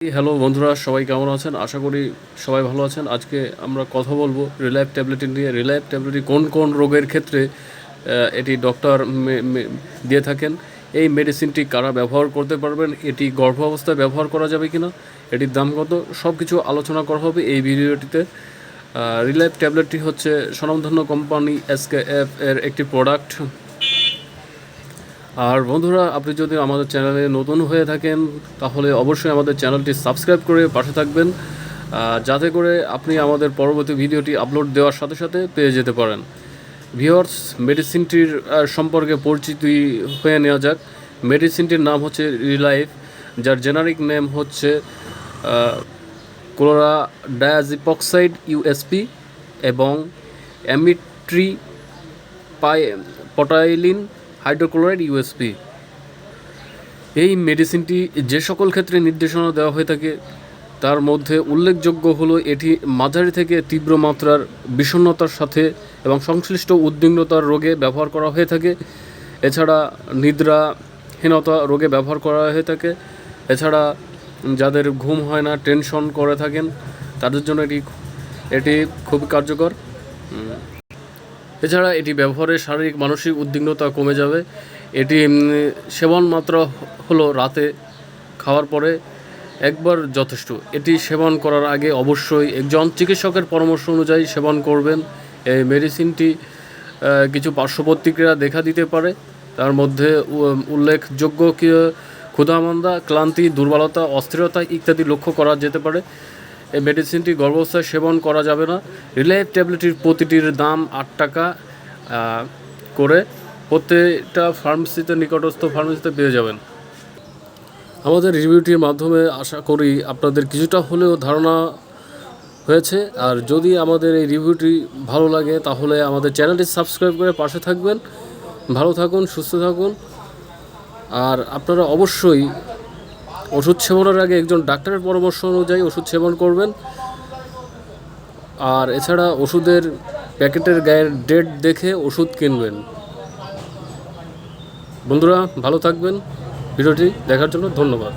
Hello বন্ধুরা, সবাই কেমন আছেন? আশা করি সবাই ভালো আছেন। আজকে আমরা কথা বলব রিলাইফ ট্যাবলেট নিয়ে। রিলাইফ ট্যাবলেটটি কোন কোন রোগের ক্ষেত্রে এটি ডক্টর দিয়ে থাকেন, এই মেডিসিনটি কারা ব্যবহার করতে পারবেন, এটি গর্ভ অবস্থায় ব্যবহার করা যাবে কিনা, এটির দাম কত সব কিছু আলোচনা করা হবে এই ভিডিওটিতে। রিলাইফ ট্যাবলেটটি হচ্ছে স্বনামধন্য কোম্পানি এসকে এফ এর একটি প্রোডাক্ট আর বন্ধুরা, আপনি যদি আমাদের চ্যানেলে নতুন হয়ে থাকেন, তাহলে অবশ্যই আমাদের চ্যানেলটি সাবস্ক্রাইব করে পাশে থাকবেন যাতে করে আপনি আমাদের পরবর্তী ভিডিওটি আপলোড দেওয়ার সাথে সাথে পেয়ে যেতে পারেন। ভিওর্স মেডিসিনটির সম্পর্কে পরিচিতি হয়ে নেওয়া যাক। মেডিসিনটির নাম হচ্ছে রিলাইফ, যার জেনারিক নেম হচ্ছে ক্লোরা ডায়াজিপক্সাইড ইউএসপি এবং অ্যামিট্রি পাই পটাইলিন হাইড্রোক্লোরাইড ইউএসপি এই মেডিসিনটি যে সকল ক্ষেত্রে নির্দেশনা দেওয়া হয়ে থাকে, তার মধ্যে উল্লেখযোগ্য হলো এটি মাঝারি থেকে তীব্র মাত্রার বিষণ্ণতার সাথে এবং সংশ্লিষ্ট উদ্বিগ্নতার রোগে ব্যবহার করা হয়ে থাকে। এছাড়া নিদ্রাহীনতা রোগে ব্যবহার করা হয়ে থাকে। এছাড়া যাদের ঘুম হয় না, টেনশন করে থাকেন, তাদের জন্য এটি এটি খুব কার্যকর। এছাড়া এটি ব্যবহারে শারীরিক, মানসিক উদ্বিগ্নতা কমে যাবে। এটি সেবন মাত্রা হলো রাতে খাওয়ার পরে একবার যথেষ্ট। এটি সেবন করার আগে অবশ্যই একজন চিকিৎসকের পরামর্শ অনুযায়ী সেবন করবেন। এই মেডিসিনটি কিছু পার্শ্ব প্রতিক্রিয়া দেখা দিতে পারে। তার মধ্যে উল্লেখযোগ্য ক্ষুধামন্দা, ক্লান্তি, দুর্বলতা, অস্থিরতা ইত্যাদি লক্ষ্য করা যেতে পারে। এই মেডিসিনটি গর্ভাবস্থায় সেবন করা যাবে না। রিলাইফ ট্যাবলেটটির প্রতিটির দাম আট টাকা করে প্রত্যেকটা ফার্মেসিতে, নিকটস্থ ফার্মেসিতে পেয়ে যাবেন। আমাদের রিভিউটির মাধ্যমে আশা করি আপনাদের কিছুটা হলেও ধারণা হয়েছে। আর যদি আমাদের এই রিভিউটি ভালো লাগে, তাহলে আমাদের চ্যানেলটি সাবস্ক্রাইব করে পাশে থাকবেন। ভালো থাকুন, সুস্থ থাকুন। আর আপনারা অবশ্যই ওষুধ সেবনের আগে একজন ডাক্তারের পরামর্শ অনুযায়ী ওষুধ সেবন করবেন। আর এছাড়া ওষুধের প্যাকেটের গায়ের ডেট দেখে ওষুধ কিনবেন। বন্ধুরা, ভালো থাকবেন। ভিডিওটি দেখার জন্য ধন্যবাদ।